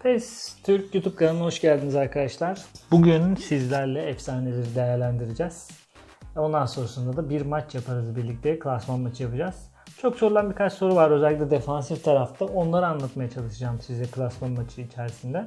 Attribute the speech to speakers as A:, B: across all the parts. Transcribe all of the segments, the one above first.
A: PES Türk YouTube kanalına hoş geldiniz arkadaşlar. Bugün sizlerle efsaneleri değerlendireceğiz. Ondan sonrasında da bir maç yaparız birlikte. Klasman maçı yapacağız. Çok sorulan birkaç soru var özellikle defansif tarafta. Onları anlatmaya çalışacağım size klasman maçı içerisinde.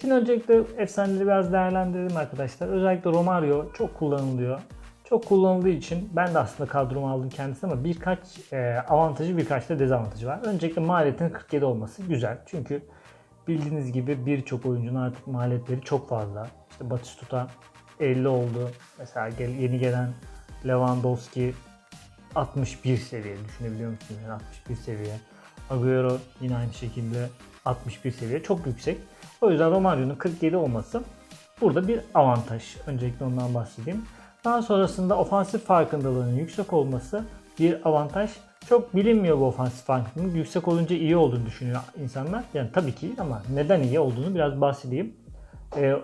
A: Şimdi öncelikle efsaneleri biraz değerlendirelim arkadaşlar. Özellikle Romario çok kullanılıyor. Çok kullanıldığı için ben de aslında kadromu aldım kendisi ama birkaç e, avantajı birkaç da dezavantajı var. Öncelikle maliyetinin 47 olması güzel. Çünkü bildiğiniz gibi birçok oyuncunun artık maliyetleri çok fazla. İşte Batistuta 50 oldu. Mesela yeni gelen Lewandowski 61 seviye düşünebiliyor musunuz? Yani 61 seviye. Agüero yine aynı şekilde 61 seviye. Çok yüksek. O yüzden Romario'nun 47 olması burada bir avantaj. Öncelikle ondan bahsedeyim. Daha sonrasında ofansif farkındalığının yüksek olması bir avantaj. Çok bilinmiyor bu ofansif farkındalığın. Yüksek olunca iyi olduğunu düşünüyor insanlar. Yani tabii ki ama neden iyi olduğunu biraz bahsedeyim. Ee,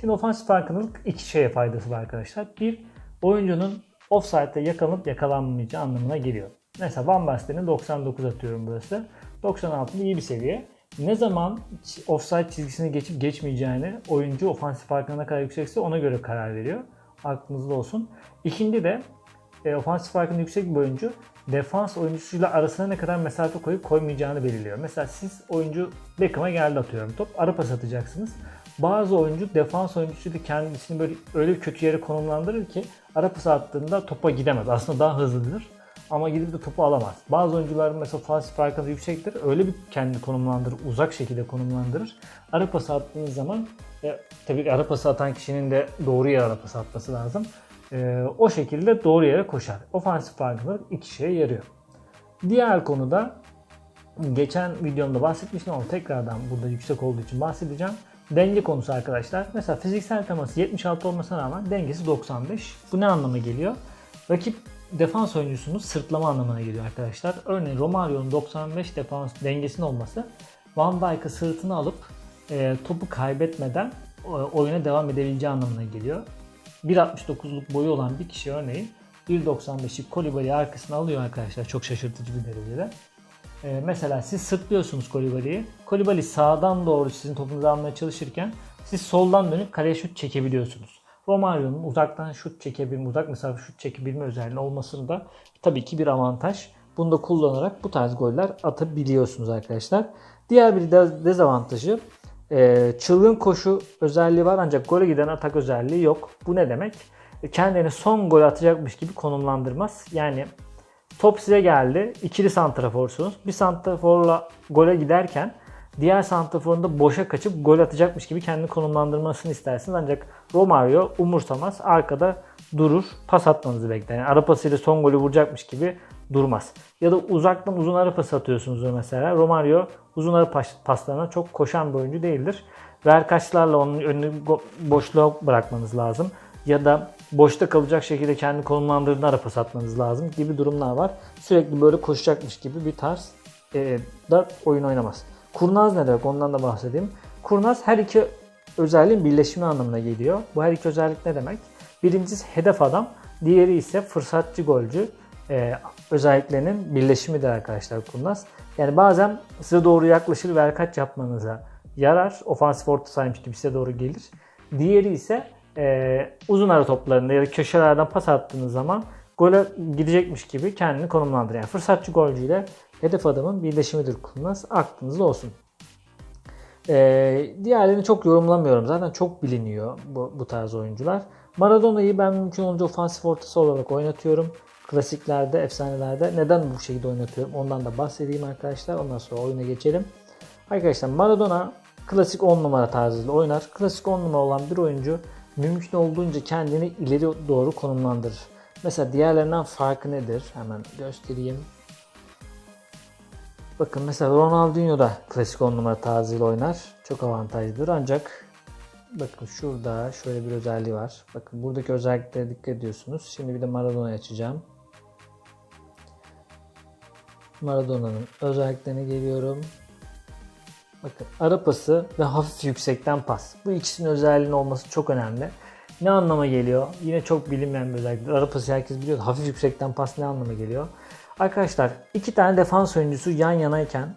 A: şimdi ofansif farkındalık iki şeye faydası var arkadaşlar. Bir, oyuncunun offside'de yakalanıp yakalanmayacağı anlamına geliyor. Mesela Van Basten'in 99 atıyorum burası. 96 iyi bir seviye. Ne zaman offside çizgisini geçip geçmeyeceğini oyuncu ofansif farkına kadar yüksekse ona göre karar veriyor. Aklınızda olsun. İkinci de e, ofansif farkında yüksek bir oyuncu defans oyuncusuyla arasına ne kadar mesafe koyup koymayacağını belirliyor. Mesela siz oyuncu Beckham'a geldi atıyorum top. Ara pas atacaksınız. Bazı oyuncu defans oyuncusuyla kendisini böyle öyle kötü yere konumlandırır ki ara pas attığında topa gidemez. Aslında daha hızlıdır. Ama gidip de topu alamaz. Bazı oyuncuların mesela ofansif farkında yüksektir. Öyle bir kendi konumlandırır, uzak şekilde konumlandırır. Ara pas attığınız zaman e, tabii ara pas atan kişinin de doğru yere ara pas atması lazım. E, o şekilde doğru yere koşar. Ofansif farkındalık iki şeye yarıyor. Diğer konuda geçen videomda bahsetmiştim ama tekrardan burada yüksek olduğu için bahsedeceğim. Denge konusu arkadaşlar. Mesela fiziksel teması 76 olmasına rağmen dengesi 95. Bu ne anlama geliyor? Rakip defans oyuncusunu sırtlama anlamına geliyor arkadaşlar. Örneğin Romario'nun 95 defans dengesinin olması Van Dijk'ı sırtına alıp e, topu kaybetmeden e, oyuna devam edebileceği anlamına geliyor. 1.69'luk boyu olan bir kişi örneğin 1.95'i Kolibali arkasına alıyor arkadaşlar çok şaşırtıcı bir derecede. Ee, mesela siz sırtlıyorsunuz Kolibali'yi. Kolibali sağdan doğru sizin topunuzu almaya çalışırken siz soldan dönüp kaleye şut çekebiliyorsunuz. Romario'nun uzaktan şut çekebilme, uzak mesafe şut çekebilme özelliği olmasının da tabii ki bir avantaj. Bunu da kullanarak bu tarz goller atabiliyorsunuz arkadaşlar. Diğer bir de- dezavantajı e, çılgın koşu özelliği var ancak gole giden atak özelliği yok. Bu ne demek? E, Kendini son gol atacakmış gibi konumlandırmaz. Yani top size geldi. İkili santraforsunuz. Bir santraforla gole giderken diğer santraforun da boşa kaçıp gol atacakmış gibi kendini konumlandırmasını istersiniz. Ancak Romario umursamaz. Arkada durur. Pas atmanızı bekler. Yani ara pasıyla son golü vuracakmış gibi durmaz. Ya da uzaktan uzun ara pas atıyorsunuz mesela. Romario uzun ara pas- paslarına çok koşan bir oyuncu değildir. Verkaçlarla onun önünü boşluğa bırakmanız lazım. Ya da boşta kalacak şekilde kendi konumlandırdığını ara pas atmanız lazım gibi durumlar var. Sürekli böyle koşacakmış gibi bir tarz e, da oyun oynamaz. Kurnaz ne demek ondan da bahsedeyim. Kurnaz her iki özelliğin birleşimi anlamına geliyor. Bu her iki özellik ne demek? Birincisi hedef adam, diğeri ise fırsatçı golcü e, özelliklerinin birleşimidir arkadaşlar kurnaz. Yani bazen size doğru yaklaşır ve kaç yapmanıza yarar. Ofansif orta sahaymış gibi size doğru gelir. Diğeri ise e, uzun ara toplarında ya da köşelerden pas attığınız zaman gole gidecekmiş gibi kendini konumlandırıyor. Yani fırsatçı golcüyle hedef adamın birleşimidir kurnaz. Aklınızda olsun. Ee, diğerlerini çok yorumlamıyorum. Zaten çok biliniyor bu, bu tarz oyuncular. Maradona'yı ben mümkün olunca ofansif ortası olarak oynatıyorum. Klasiklerde, efsanelerde. Neden bu şekilde oynatıyorum? Ondan da bahsedeyim arkadaşlar. Ondan sonra oyuna geçelim. Arkadaşlar Maradona klasik 10 numara tarzıyla oynar. Klasik 10 numara olan bir oyuncu mümkün olduğunca kendini ileri doğru konumlandırır. Mesela diğerlerinden farkı nedir? Hemen göstereyim. Bakın mesela Ronaldinho da klasik 10 numara tarzıyla oynar. Çok avantajlıdır ancak bakın şurada şöyle bir özelliği var. Bakın buradaki özelliklere dikkat ediyorsunuz. Şimdi bir de Maradona'yı açacağım. Maradona'nın özelliklerine geliyorum. Bakın ara pası ve hafif yüksekten pas. Bu ikisinin özelliğinin olması çok önemli. Ne anlama geliyor? Yine çok bilinmeyen bir özellik. Ara pası herkes biliyor. Hafif yüksekten pas ne anlama geliyor? Arkadaşlar iki tane defans oyuncusu yan yanayken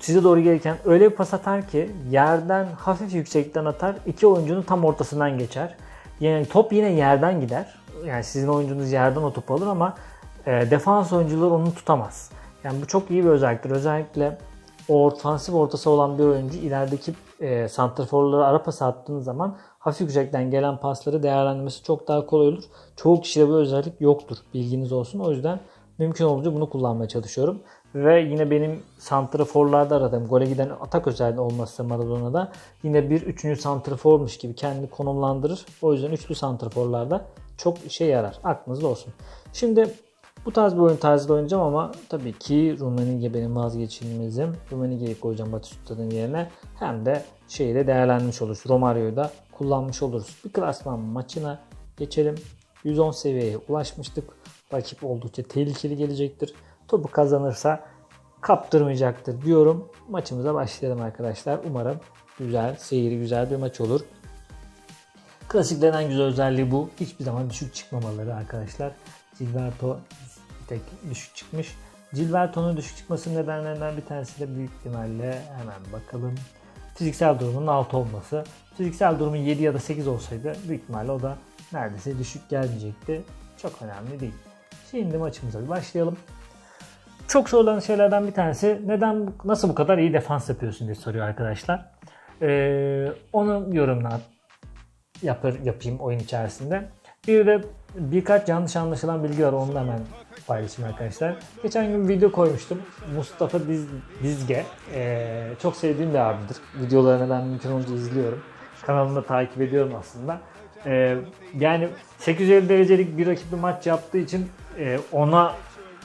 A: size doğru gelirken öyle bir pas atar ki yerden hafif yüksekten atar. iki oyuncunun tam ortasından geçer. Yani top yine yerden gider. Yani sizin oyuncunuz yerden o topu alır ama e, defans oyuncuları onu tutamaz. Yani bu çok iyi bir özelliktir. Özellikle o ofansif ortası olan bir oyuncu ilerideki e, santraforlara ara pas attığınız zaman hafif yüksekten gelen pasları değerlendirmesi çok daha kolay olur. Çoğu kişide bu özellik yoktur. Bilginiz olsun. O yüzden mümkün olunca bunu kullanmaya çalışıyorum. Ve yine benim santraforlarda aradığım gole giden atak özelliği olması Maradona'da yine bir üçüncü santraformuş gibi kendini konumlandırır. O yüzden üçlü santraforlarda çok işe yarar. Aklınızda olsun. Şimdi bu tarz bir oyun tarzıyla oynayacağım ama tabii ki Rummenigge benim vazgeçilmezim. Rummenigge'yi koyacağım Batistuta'nın yerine. Hem de şeyi de değerlendirmiş oluruz. Romario'yu da kullanmış oluruz. Bir klasman maçına geçelim. 110 seviyeye ulaşmıştık. Rakip oldukça tehlikeli gelecektir. Topu kazanırsa kaptırmayacaktır diyorum. Maçımıza başlayalım arkadaşlar. Umarım güzel, seyiri güzel bir maç olur. Klasiklerin en güzel özelliği bu. Hiçbir zaman düşük çıkmamaları arkadaşlar. Gilberto tek düşük çıkmış. Gilberto'nun düşük çıkmasının nedenlerinden bir tanesi de büyük ihtimalle hemen bakalım. Fiziksel durumunun 6 olması. Fiziksel durumun 7 ya da 8 olsaydı büyük ihtimalle o da neredeyse düşük gelmeyecekti. Çok önemli değil. Şimdi maçımıza bir başlayalım. Çok sorulan şeylerden bir tanesi neden nasıl bu kadar iyi defans yapıyorsun diye soruyor arkadaşlar. Ee, onu yorumlar yapar, yapayım oyun içerisinde. Bir de birkaç yanlış anlaşılan bilgi var onu da hemen paylaşayım arkadaşlar. Geçen gün video koymuştum. Mustafa Diz, Dizge. Ee, çok sevdiğim bir abidir. Videolarını ben mümkün olunca izliyorum. Kanalını da takip ediyorum aslında. Ee, yani 850 derecelik bir rakip bir maç yaptığı için e, ona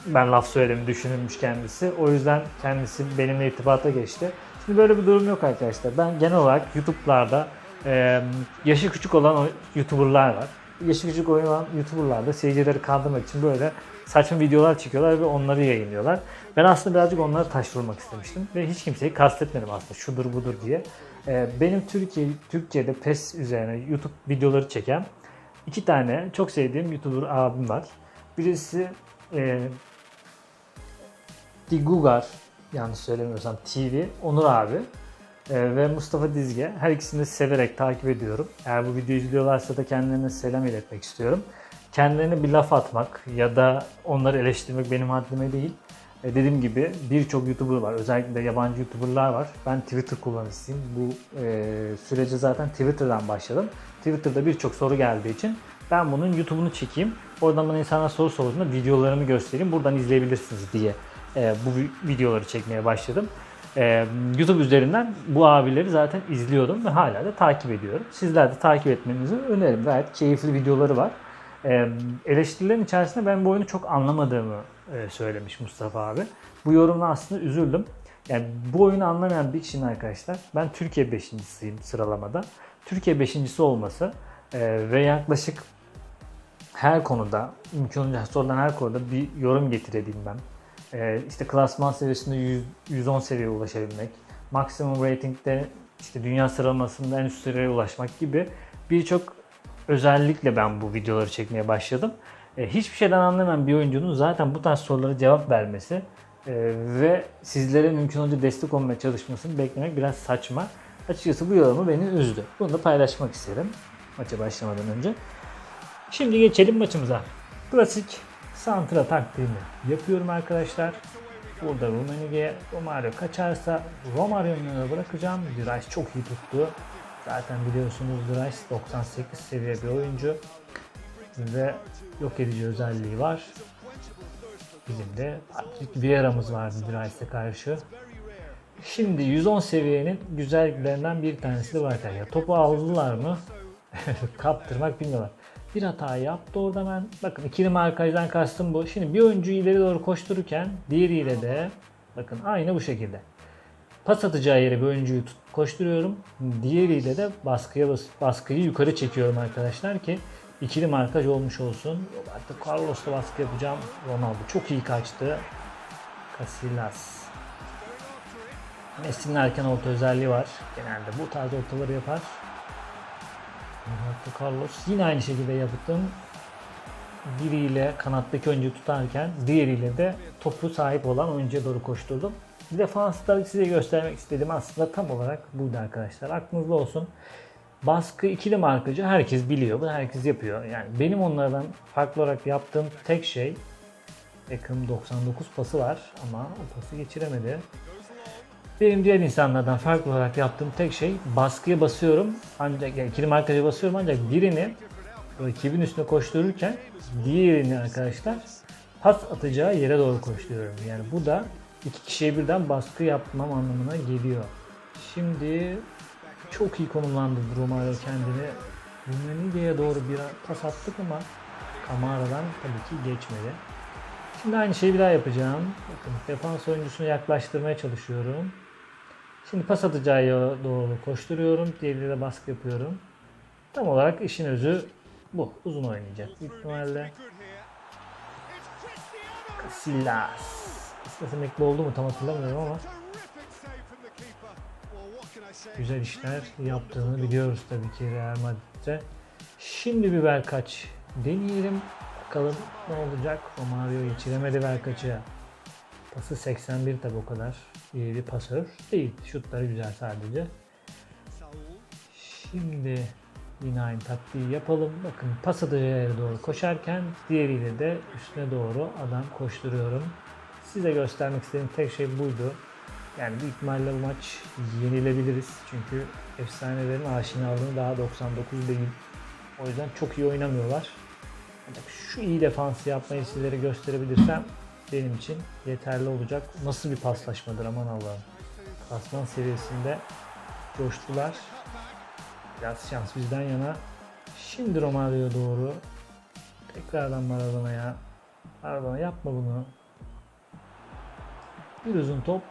A: ben laf söyledim düşünülmüş kendisi. O yüzden kendisi benimle irtibata geçti. Şimdi böyle bir durum yok arkadaşlar. Ben genel olarak YouTube'larda e, yaşı küçük olan YouTuber'lar var. Yaşı küçük olan YouTuber'lar da seyircileri kandırmak için böyle saçma videolar çekiyorlar ve onları yayınlıyorlar. Ben aslında birazcık onları taş istemiştim ve hiç kimseyi kastetmedim aslında şudur budur diye. E, benim Türkiye Türkçe'de PES üzerine YouTube videoları çeken iki tane çok sevdiğim YouTuber abim var. Birisi e, Digugar yanlış söylemiyorsam TV Onur abi e, ve Mustafa Dizge her ikisini de severek takip ediyorum. Eğer bu videoyu izliyorlarsa da kendilerine selam iletmek istiyorum. Kendilerine bir laf atmak ya da onları eleştirmek benim haddime değil. E, dediğim gibi birçok YouTuber var. Özellikle yabancı YouTuber'lar var. Ben Twitter kullanıcısıyım. Bu e, sürece zaten Twitter'dan başladım. Twitter'da birçok soru geldiği için ben bunun YouTube'unu çekeyim. Oradan bana insanlar soru sorduğunda videolarımı göstereyim. Buradan izleyebilirsiniz diye e, bu videoları çekmeye başladım. E, YouTube üzerinden bu abileri zaten izliyordum ve hala da takip ediyorum. Sizler de takip etmenizi öneririm. Gayet keyifli videoları var. E, eleştirilerin içerisinde ben bu oyunu çok anlamadığımı e, söylemiş Mustafa abi. Bu yorumla aslında üzüldüm. Yani bu oyunu anlamayan bir kişinin arkadaşlar ben Türkiye 5.siyim sıralamada. Türkiye 5.si olması e, ve yaklaşık her konuda mümkün olunca sorulan her konuda bir yorum getirebilmem. E, işte klasman seviyesinde 100, 110 seviyeye ulaşabilmek, maksimum ratingde işte dünya sıralamasında en üst seviyeye ulaşmak gibi birçok özellikle ben bu videoları çekmeye başladım. E, hiçbir şeyden anlamayan bir oyuncunun zaten bu tarz sorulara cevap vermesi e, ve sizlere mümkün olunca destek olmaya çalışmasını beklemek biraz saçma. Açıkçası bu yorumu beni üzdü. Bunu da paylaşmak isterim maça başlamadan önce. Şimdi geçelim maçımıza. Klasik santra taktiğini yapıyorum arkadaşlar. Burada Rummenigge Romario kaçarsa Romario'nun önüne bırakacağım. Diraş çok iyi tuttu. Zaten biliyorsunuz Diraş 98 seviye bir oyuncu. Ve yok edici özelliği var. Bizim de Patrick Vieira'mız vardı Diraş'e karşı. Şimdi 110 seviyenin güzelliklerinden bir tanesi de var. Ya topu aldılar mı? Kaptırmak bilmiyorlar bir hata yaptı orada ben. Bakın ikili markajdan kastım bu. Şimdi bir oyuncu ileri doğru koştururken diğeriyle de bakın aynı bu şekilde. Pas atacağı yere bir oyuncuyu tut, koşturuyorum. Diğeriyle de baskıya bas, baskıyı yukarı çekiyorum arkadaşlar ki ikili markaj olmuş olsun. Artık Carlos'la baskı yapacağım. Ronaldo çok iyi kaçtı. Casillas. Messi'nin erken orta özelliği var. Genelde bu tarz ortaları yapar. Roberto Carlos yine aynı şekilde yaptım. Biriyle kanattaki oyuncuyu tutarken diğeriyle de topu sahip olan oyuncuya doğru koşturdum. Defansı da size göstermek istedim aslında tam olarak buydu arkadaşlar. Aklınızda olsun. Baskı ikili markacı herkes biliyor. Bunu herkes yapıyor. Yani benim onlardan farklı olarak yaptığım tek şey Beckham 99 pası var ama o pası geçiremedi. Benim diğer insanlardan farklı olarak yaptığım tek şey baskıya basıyorum. Ancak yani ikili markacı basıyorum ancak birini rakibin üstüne koştururken diğerini arkadaşlar pas atacağı yere doğru koşturuyorum. Yani bu da iki kişiye birden baskı yapmam anlamına geliyor. Şimdi çok iyi konumlandırdı Romario kendini. Rummenigge'ye doğru bir pas attık ama Kamara'dan tabii ki geçmedi. Şimdi aynı şeyi bir daha yapacağım. Bakın defans oyuncusunu yaklaştırmaya çalışıyorum. Şimdi pas atacağı doğru koşturuyorum. Diğeriyle de baskı yapıyorum. Tam olarak işin özü bu. Uzun oynayacak. Büyük ihtimalle Casillas. Casillas emekli oldu mu tam hatırlamıyorum ama güzel işler yaptığını biliyoruz tabii ki Real Madrid'de. Şimdi bir Berkaç deneyelim. Bakalım ne olacak. Romario geçiremedi Berkaç'ı. Pası 81 tabi o kadar. İyi bir pasör değil. Şutları güzel sadece. Şimdi yine aynı taktiği yapalım. Bakın pas yere doğru koşarken diğeriyle de üstüne doğru adam koşturuyorum. Size göstermek istediğim tek şey buydu. Yani büyük ihtimalle bu maç yenilebiliriz. Çünkü efsanelerin aşinalığını daha 99 değil. O yüzden çok iyi oynamıyorlar. Ancak şu iyi defansı yapmayı sizlere gösterebilirsem benim için yeterli olacak. Nasıl bir paslaşmadır aman Allah'ım. Klasman seviyesinde coştular. Biraz şans bizden yana. Şimdi Romario'ya doğru. Tekrardan Maradona'ya. Maradona yapma bunu. Bir uzun top.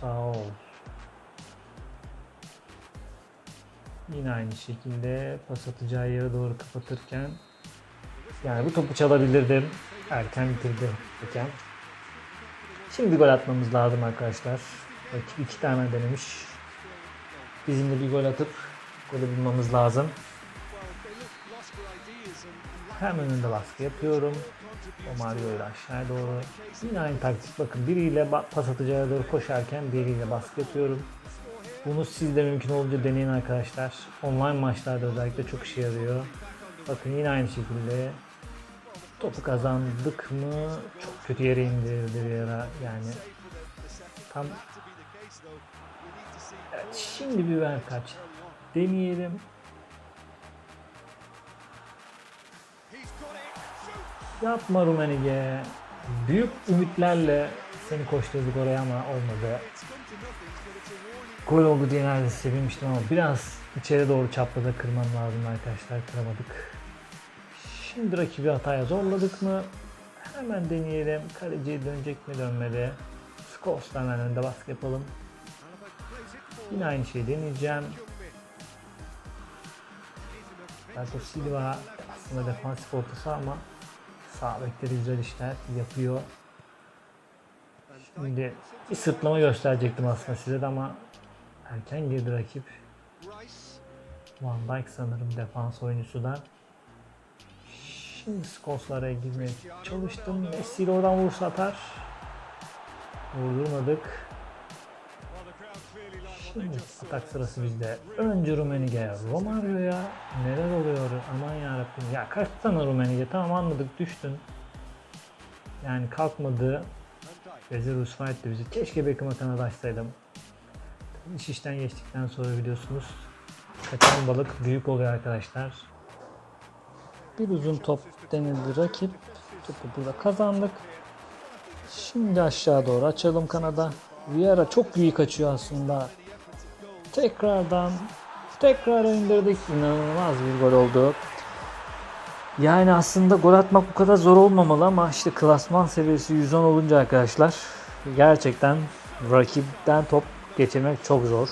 A: Sağ ol. Yine aynı şekilde pas atacağı yere doğru kapatırken yani bu topu çalabilirdim. Erken bitirdi hakem. Şimdi gol atmamız lazım arkadaşlar. Rakip iki tane denemiş. Bizim de bir gol atıp golü bulmamız lazım. Hem önünde baskı yapıyorum. O Mario ile aşağıya doğru. Yine aynı taktik. Bakın biriyle pas atacağı doğru koşarken biriyle baskı yapıyorum. Bunu siz de mümkün olunca deneyin arkadaşlar. Online maçlarda özellikle çok işe yarıyor. Bakın yine aynı şekilde topu kazandık mı çok kötü yere indirdi bir yani tam evet, şimdi bir ver kaç deneyelim. Yapma Rumenige. Büyük ümitlerle seni koşturduk oraya ama olmadı. Gol oldu diye neredeyse sevinmiştim ama biraz içeri doğru çapraza kırmam lazım arkadaşlar. Kıramadık Şimdi rakibi hataya zorladık mı? Hemen deneyelim. Kaleciye dönecek mi dönmedi. Skols'tan önde baskı yapalım. Yine aynı şeyi deneyeceğim. Berto Silva aslında defansif ortası ama sağ bekleri güzel işler yapıyor. Şimdi bir sırtlama gösterecektim aslında size de ama erken girdi rakip. Van Dijk sanırım defans oyuncusudan. Şimdi Skoslara girmeye çalıştım. Messi oradan vursa atar. Vurdurmadık. Şimdi atak sırası bizde. Önce Rumenige, Romario'ya neler oluyor aman yarabbim. Ya kaç tane Rumenige tamam anladık düştün. Yani kalkmadı. Vezir Rusfayt'tı bizi. Keşke Beckham'a kanat açsaydım. İş işten geçtikten sonra biliyorsunuz. Kaçan balık büyük oluyor arkadaşlar. Bir uzun top denildi rakip. Topu burada kazandık. Şimdi aşağı doğru açalım kanada. Vieira çok büyük kaçıyor aslında. Tekrardan tekrar indirdik. İnanılmaz bir gol oldu. Yani aslında gol atmak bu kadar zor olmamalı ama işte klasman seviyesi 110 olunca arkadaşlar gerçekten rakipten top geçirmek çok zor.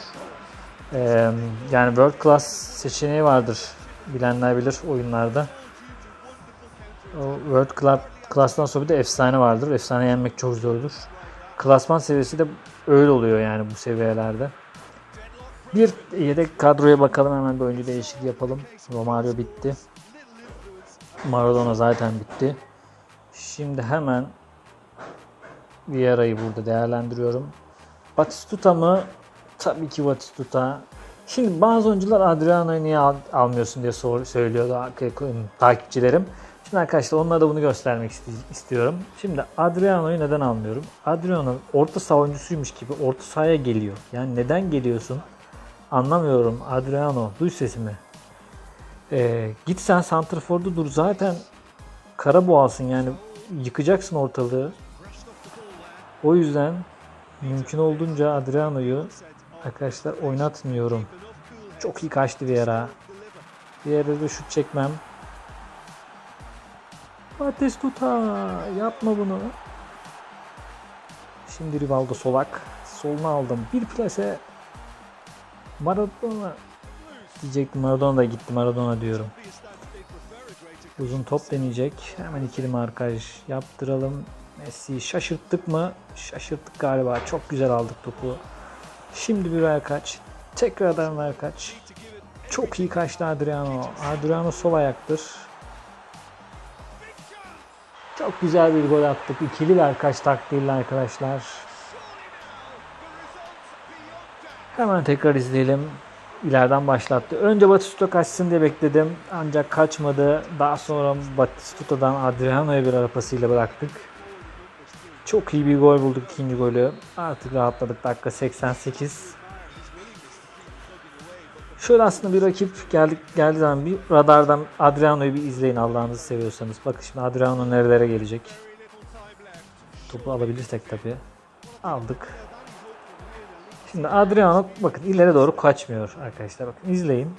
A: Ee, yani World Class seçeneği vardır. Bilenler bilir oyunlarda. O World Club Class'tan sonra bir de efsane vardır. Efsane yenmek çok zordur. Klasman seviyesi de öyle oluyor yani bu seviyelerde. Bir yedek kadroya bakalım hemen bir oyuncu değişikliği yapalım. Romario bitti. Maradona zaten bitti. Şimdi hemen Vieira'yı burada değerlendiriyorum. Batistuta mı? Tabii ki Batistuta. Şimdi bazı oyuncular Adriano'yu niye al- almıyorsun diye sor, söylüyordu takipçilerim. Şimdi arkadaşlar onlara da bunu göstermek istiyorum. Şimdi Adriano'yu neden almıyorum? Adriano orta saha oyuncusuymuş gibi orta sahaya geliyor. Yani neden geliyorsun? Anlamıyorum. Adriano duy sesimi. Ee, git sen Santrfor'da dur. Zaten kara boğasın yani yıkacaksın ortalığı. O yüzden mümkün olduğunca Adriano'yu arkadaşlar oynatmıyorum. Çok iyi kaçtı Vieira. Vieira'da da şut çekmem. Batistuta yapma bunu. Şimdi Rivaldo solak. Soluna aldım. Bir plase. Maradona diyecektim. Maradona da gitti. Maradona diyorum. Uzun top deneyecek. Hemen ikili markaj yaptıralım. Messi şaşırttık mı? Şaşırttık galiba. Çok güzel aldık topu. Şimdi bir ver kaç. Tekrardan ver kaç. Çok iyi kaçtı Adriano. Adriano sol ayaktır. Çok güzel bir gol attık. İkili ver kaç taktiğiyle arkadaşlar. Hemen tekrar izleyelim. İleriden başlattı. Önce Batistuta kaçsın diye bekledim. Ancak kaçmadı. Daha sonra Batistuta'dan Adriano'ya bir arapasıyla bıraktık. Çok iyi bir gol bulduk ikinci golü. Artık rahatladık. Dakika 88. Şöyle aslında bir rakip geldik geldiği zaman bir radardan Adriano'yu bir izleyin Allah'ınızı seviyorsanız. Bakın şimdi Adriano nerelere gelecek. Topu alabilirsek tabii. Aldık. Şimdi Adriano bakın ileri doğru kaçmıyor arkadaşlar. Bakın izleyin.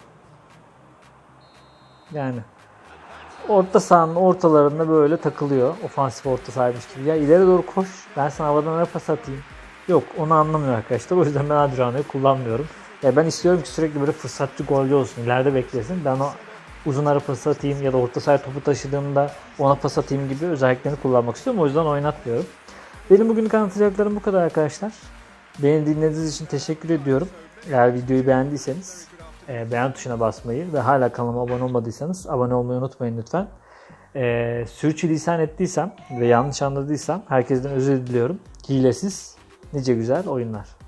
A: Yani orta sahanın ortalarında böyle takılıyor. Ofansif orta sahaymış gibi. Ya ileri doğru koş. Ben sana havadan ara pas atayım. Yok onu anlamıyor arkadaşlar. O yüzden ben Adriano'yu kullanmıyorum. Ya ben istiyorum ki sürekli böyle fırsatçı golcü olsun. İleride beklesin. Ben o uzun ara pas atayım ya da orta sahaya topu taşıdığımda ona pas atayım gibi özelliklerini kullanmak istiyorum. O yüzden oynatmıyorum. Benim bugün anlatacaklarım bu kadar arkadaşlar. Beni dinlediğiniz için teşekkür ediyorum. Eğer videoyu beğendiyseniz e, beğen tuşuna basmayı ve hala kanalıma abone olmadıysanız abone olmayı unutmayın lütfen. E, sürçülisan ettiysem ve yanlış anladıysam herkesten özür diliyorum. Hilesiz, nice güzel oyunlar.